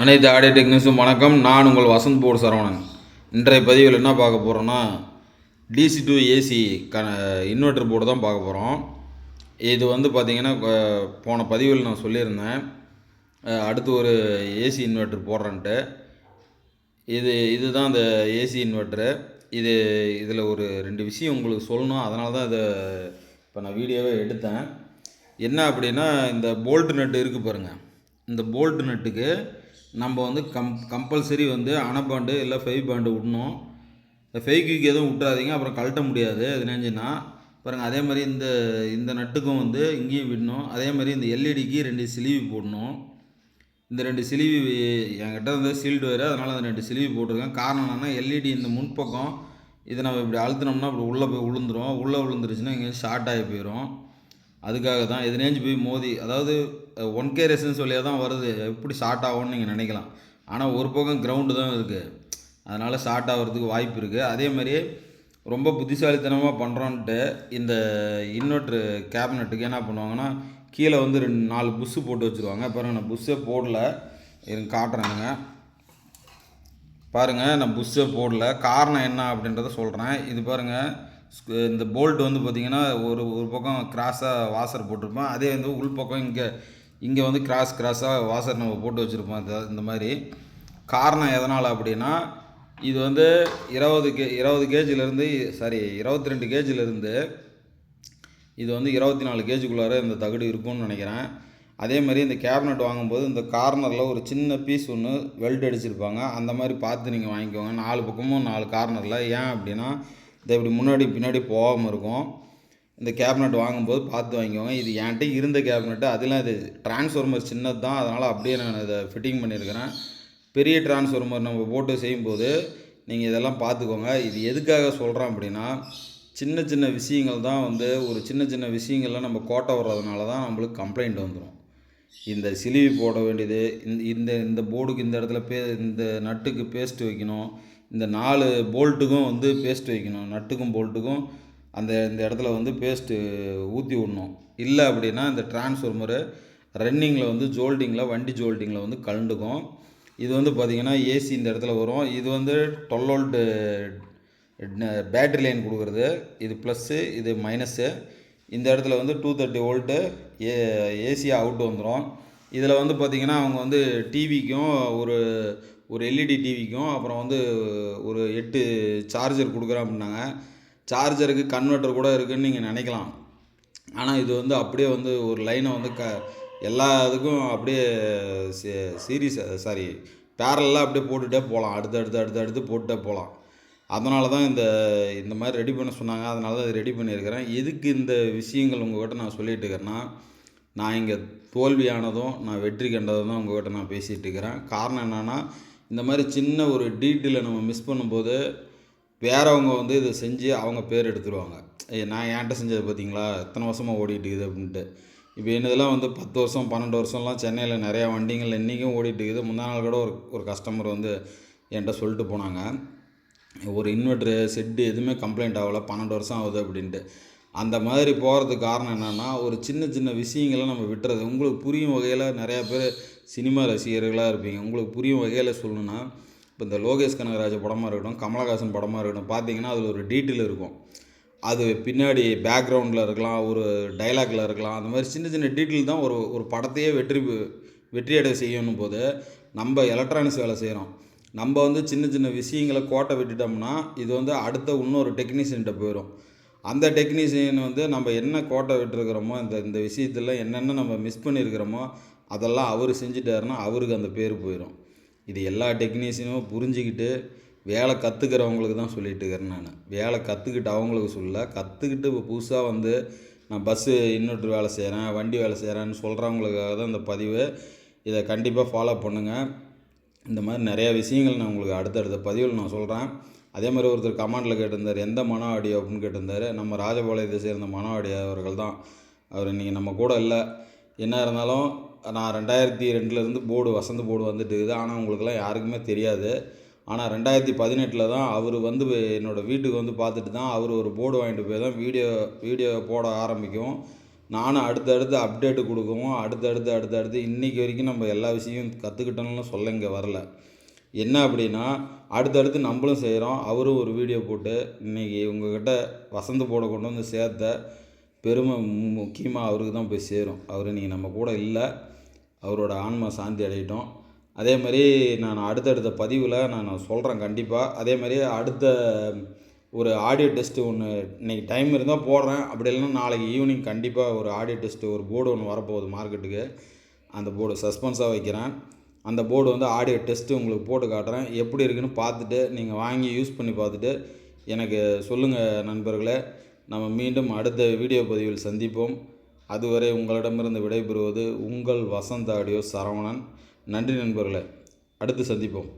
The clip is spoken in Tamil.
அனைத்து ஆடியோ டெக்னீஷியன் வணக்கம். நான் உங்கள் வசந்த் போர்டு சரவணன். இன்றைய பதிவில் என்ன பார்க்க போகிறோன்னா டிசி டூ ஏசி க இன்வெர்டர் போர்டு தான் பார்க்க போகிறோம் இது வந்து பார்த்திங்கன்னா போன பதிவில் நான் சொல்லியிருந்தேன். அடுத்து ஒரு ஏசி இன்வெர்ட்டர் போடுறேன்ட்டு. இது இதுதான் அந்த ஏசி இன்வெர்ட்ரு இது இதில் ஒரு ரெண்டு விஷயம் உங்களுக்கு சொல்லணும். அதனால தான் இதை இப்போ நான் வீடியோவே எடுத்தேன். என்ன அப்படின்னா இந்த போல்ட் நட்டு இருக்குது பாருங்கள் இந்த போல்ட் நட்டுக்கு நம்ம வந்து கம் கம்பல்சரி வந்து அனபாண்டு இல்லை ஃபைவ் பாண்டு விடணும். இந்த ஃபெய்க்கு எதுவும் விட்றாதீங்க அப்புறம் கழட்ட முடியாது. அது நினைஞ்சுன்னா பாருங்கள் அதே மாதிரி இந்த இந்த நட்டுக்கும் வந்து இங்கேயும் விடணும். அதே மாதிரி இந்த எல்இடிக்கு ரெண்டு சிலிவி போடணும். இந்த ரெண்டு சிலிவி என்கிட்ட வந்து சீல்டு வேறு அதனால் அந்த ரெண்டு சிலிவி போட்டிருக்கேன். காரணம் என்னென்னா எல்இடி இந்த முன்பக்கம் இதை நம்ம இப்படி அழுத்தினோம்னா இப்படி உள்ளே போய் விழுந்துரும் உள்ளே விழுந்துருச்சுன்னா இங்கே ஷார்ட் ஆகி போயிடும் அதுக்காக தான் எதுனேஞ்சு போய் மோதி அதாவது ஒன் கே ரேஸ்னு வழியாக தான் வருது எப்படி ஷார்ட் ஆகும்னு நீங்கள் நினைக்கலாம். ஆனால் ஒரு பக்கம் கிரவுண்டு தான் இருக்குது அதனால் ஷார்ட் ஆகிறதுக்கு வாய்ப்பு இருக்குது அதே மாதிரியே ரொம்ப புத்திசாலித்தனமாக பண்ணுறோன்ட்டு இந்த இன்வெர்ட்ரு கேபினட்டுக்கு என்ன பண்ணுவாங்கன்னா கீழே வந்து ரெண்டு நாலு புஷ்ஷு போட்டு வச்சுருவாங்க. பாருங்க நான் புஷ்ஷே போடல. இருங்க காட்டுறேனுங்க பாருங்கள் நான் புஷ்ஷே போடல. காரணம் என்ன அப்படின்றத சொல்கிறேன் இது பாருங்கள் இந்த போல்ட் வந்து பார்த்திங்கன்னா ஒரு ஒரு பக்கம் கிராஸாக வாசர் போட்டிருப்போம். அதே வந்து உள் பக்கம் இங்கே இங்கே வந்து கிராஸ் கிராஸாக வாசர் நம்ம போட்டு வச்சுருப்போம். இந்த மாதிரி. காரணம் எதனால் அப்படின்னா இது வந்து இருபது கே இருபது கேஜிலேருந்து சாரி இருபத்தி ரெண்டு கேஜிலேருந்து இது வந்து இருபத்தி நாலு கேஜுக்குள்ளார இந்த தகடு இருக்கும்னு நினைக்கிறேன். அதே மாதிரி இந்த கேபினட் வாங்கும்போது இந்த கார்னரில் ஒரு சின்ன பீஸ் ஒன்று வெல்ட் அடிச்சிருப்பாங்க. அந்த மாதிரி பார்த்து நீங்கள் வாங்கிக்கோங்க. நாலு பக்கமும் நாலு கார்னரில். ஏன் அப்படின்னா இதை இப்படி முன்னாடி பின்னாடி போகாமல் இருக்கும். இந்த கேபினட் வாங்கும்போது பார்த்து வாங்கிக்கோங்க. இது என்கிட்ட இருந்த கேபினட்டு அதெல்லாம் இது டிரான்ஸ்ஃபார்மர் சின்னது தான் அதனால் அப்படியே நான் இதை ஃபிட்டிங் பண்ணியிருக்கிறேன் பெரிய டிரான்ஸ்ஃபார்மர் நம்ம போட்டு செய்யும்போது நீங்கள் இதெல்லாம் பார்த்துக்கோங்க. இது எதுக்காக சொல்கிறேன் அப்படின்னா சின்ன சின்ன விஷயங்கள் தான் வந்து ஒரு சின்ன சின்ன விஷயங்கள்லாம் நம்ம கோட்டை வர்றதுனால தான் நம்மளுக்கு கம்ப்ளைண்ட் வந்துடும் இந்த சிலுவி போட வேண்டியது இந்த இந்த இந்த போர்டுக்கு இந்த இடத்துல பே இந்த நட்டுக்கு பேஸ்ட் வைக்கணும். இந்த நாலு போல்ட்டுக்கும் வந்து பேஸ்ட் வைக்கணும் நட்டுக்கும் போல்ட்டுக்கும் அந்த இந்த இடத்துல வந்து பேஸ்ட்டு ஊற்றி விடணும். இல்லை அப்படின்னா இந்த டிரான்ஸ்ஃபார்மரு ரன்னிங்கில் வந்து ஜோல்டிங்கில் வண்டி ஜோல்டிங்கில் வந்து கலண்டுக்கும் இது வந்து பார்த்திங்கன்னா ஏசி இந்த இடத்துல வரும். இது வந்து டுவெல் வோல்ட்டு பேட்ரி லைன் கொடுக்குறது. இது ப்ளஸ்ஸு இது மைனஸ்ஸு இந்த இடத்துல வந்து two thirty volt a AC out வந்துடும் இதில் வந்து பார்த்திங்கன்னா அவங்க வந்து டிவிக்கும் ஒரு ஒரு எல்இடி டிவிக்கும் அப்புறம் வந்து ஒரு எட்டு சார்ஜர் கொடுக்குறேன் அப்படின்னாங்க. சார்ஜருக்கு கன்வெர்ட்டர் கூட இருக்குன்னு நீங்கள் நினைக்கலாம். ஆனால் இது வந்து அப்படியே வந்து ஒரு லைனை வந்து க எல்லா இதுக்கும் அப்படியே சீரீஸ் சாரி பேரலாக அப்படியே போட்டுகிட்டே போகலாம். அடுத்து அடுத்து அடுத்து அடுத்து போட்டுட்டே போகலாம். அதனால தான் இந்த இந்த மாதிரி ரெடி பண்ண சொன்னாங்க. அதனால தான் ரெடி பண்ணியிருக்கிறேன். எதுக்கு இந்த விஷயங்கள் உங்கள்கிட்ட நான் சொல்லிகிட்டு இருக்கிறேன்னா நான் இங்கே தோல்வியானதும் நான் வெற்றி கண்டதும் தான் உங்கள்கிட்ட நான் பேசிகிட்டு இருக்கிறேன். காரணம் என்னென்னா இந்த மாதிரி சின்ன ஒரு டீட்டெயிலை நம்ம மிஸ் பண்ணும்போது வேறவங்க வந்து இதை செஞ்சு அவங்க பேர் எடுத்துருவாங்க. ஏய் நான் ஏன்ட்ட செஞ்சது பார்த்தீங்களா எத்தனை வருஷமாக ஓடிட்டுக்குது அப்படின்ட்டு. இப்போ என்னதெல்லாம் வந்து பத்து வருஷம் பன்னெண்டு வருஷம்லாம் சென்னையில் நிறையா வண்டிங்கள் இன்றைக்கும் ஓடிட்டு இருக்குது. முந்தா நாள் கூட ஒரு ஒரு கஸ்டமர் வந்து என்கிட்ட சொல்லிட்டு போனாங்க. ஒரு இன்வெர்ட்ரு செட்டு எதுவுமே கம்ப்ளைண்ட் ஆகலை. பன்னெண்டு வருஷம் ஆகுது அப்படின்ட்டு. அந்த மாதிரி போகிறதுக்கு காரணம் என்னென்னா ஒரு சின்ன சின்ன விஷயங்களை நம்ம விட்டுறது. உங்களுக்கு புரியும் வகையில் நிறையா பேர் சினிமா ரசிகர்களாக இருப்பீங்க. உங்களுக்கு புரியும் வகையில் சொல்லணுன்னா இப்போ இந்த லோகேஷ் கனகராஜ படமாக இருக்கட்டும் கமலஹாசன் படமாக இருக்கட்டும் பார்த்தீங்கன்னா அதில் ஒரு டீட்டெயில் இருக்கும். அது பின்னாடி பேக்ரவுண்டில் இருக்கலாம் ஒரு டைலாக்ல இருக்கலாம். அந்த மாதிரி சின்ன சின்ன டீட்டெயில் தான் ஒரு ஒரு படத்தையே வெற்றி பெ- வெற்றியடை செய்யணும் போது நம்ம எலக்ட்ரானிக்ஸ் வேலை செய்கிறோம் நம்ம வந்து சின்ன சின்ன விஷயங்களை கோட்டை விட்டுட்டோம்னா இது வந்து அடுத்த இன்னொரு டெக்னீஷியன்கிட்ட போயிடும் அந்த டெக்னீஷியன் வந்து நம்ம என்ன கோட்டை விட்டுருக்குறோமோ இந்த இந்த விஷயத்தில் என்னென்ன நம்ம மிஸ் பண்ணியிருக்கிறோமோ அதெல்லாம் அவர் செஞ்சுட்டாருன்னா அவருக்கு அந்த பேர் போயிடும் இது எல்லா டெக்னீஷியனும் புரிஞ்சுக்கிட்டு வேலை கற்றுக்கிறவங்களுக்கு தான் சொல்லிட்டு இருக்கிறேன் நான். வேலை கற்றுக்கிட்டு அவங்களுக்கு சொல்ல கற்றுக்கிட்டு இப்போ புதுசாக வந்து நான் பஸ்ஸு இன்னொரு வேலை செய்கிறேன் வண்டி வேலை செய்கிறேன்னு சொல்கிறவங்களுக்காக தான் இந்த பதிவு. இதை கண்டிப்பாக ஃபாலோ பண்ணுங்கள் இந்த மாதிரி நிறையா விஷயங்கள் நான் உங்களுக்கு அடுத்தடுத்த பதிவில் நான் சொல்கிறேன் அதே மாதிரி ஒருத்தர் கமெண்டில் கேட்டிருந்தார் எந்த மன அப்படின்னு கேட்டிருந்தாரு. நம்ம ராஜபாளையத்தை சேர்ந்த மன அவர்கள் தான். அவர் இன்றைக்கி நம்ம கூட இல்லை. என்ன இருந்தாலும் நான் ரெண்டாயிரத்தி ரெண்டுலேருந்து போர்டு வசந்த போர்டு வந்துட்டு இருக்குது. ஆனால் உங்களுக்குலாம் யாருக்குமே தெரியாது. ஆனால் ரெண்டாயிரத்தி பதினெட்டில் தான் அவர் வந்து என்னோடய வீட்டுக்கு வந்து பார்த்துட்டு தான் அவர் ஒரு போர்டு வாங்கிட்டு போய் தான் வீடியோ வீடியோ போட ஆரம்பிக்கும். நானும் அடுத்தடுத்து அப்டேட்டு கொடுக்கவும் அடுத்தடுத்து அடுத்தடுத்து இன்றைக்கி வரைக்கும் நம்ம எல்லா விஷயம் கற்றுக்கிட்டோம்னு சொல்ல இங்கே வரல. என்ன அப்படின்னா அடுத்தடுத்து நம்மளும் செய்கிறோம். அவரும் ஒரு வீடியோ போட்டு இன்றைக்கி உங்ககிட்ட வசந்த போட கொண்டு வந்து சேர்த்த பெருமை முக்கியமாக அவருக்கு தான் போய் சேரும். அவர் இன்றைக்கி நம்ம கூட இல்லை. அவரோட ஆன்மா சாந்தி அடையட்டும். அதே மாதிரி நான் அடுத்தடுத்த பதிவில் நான் சொல்கிறேன் கண்டிப்பாக அதே மாதிரி அடுத்த ஒரு ஆடியோ டெஸ்ட்டு ஒன்று இன்றைக்கி டைம் இருந்தால் போடுறேன். அப்படி இல்லைன்னா நாளைக்கு ஈவினிங் கண்டிப்பாக ஒரு ஆடியோ டெஸ்ட்டு ஒரு போர்டு ஒன்று வரப்போகுது மார்க்கெட்டுக்கு அந்த போர்டு சஸ்பென்ஸாக வைக்கிறேன். அந்த போர்டு வந்து ஆடியோ டெஸ்ட்டு உங்களுக்கு போட்டு காட்டுறேன். எப்படி இருக்குன்னு பார்த்துட்டு நீங்கள் வாங்கி யூஸ் பண்ணி பார்த்துட்டு எனக்கு சொல்லுங்கள் நண்பர்களே. நம்ம மீண்டும் அடுத்த வீடியோ பதிவில் சந்திப்போம். அதுவரை உங்களிடமிருந்து விடைபெறுவது உங்கள் வசந்த ஆடியோ சரவணன். நன்றி நண்பர்களே. அடுத்து சந்திப்போம்.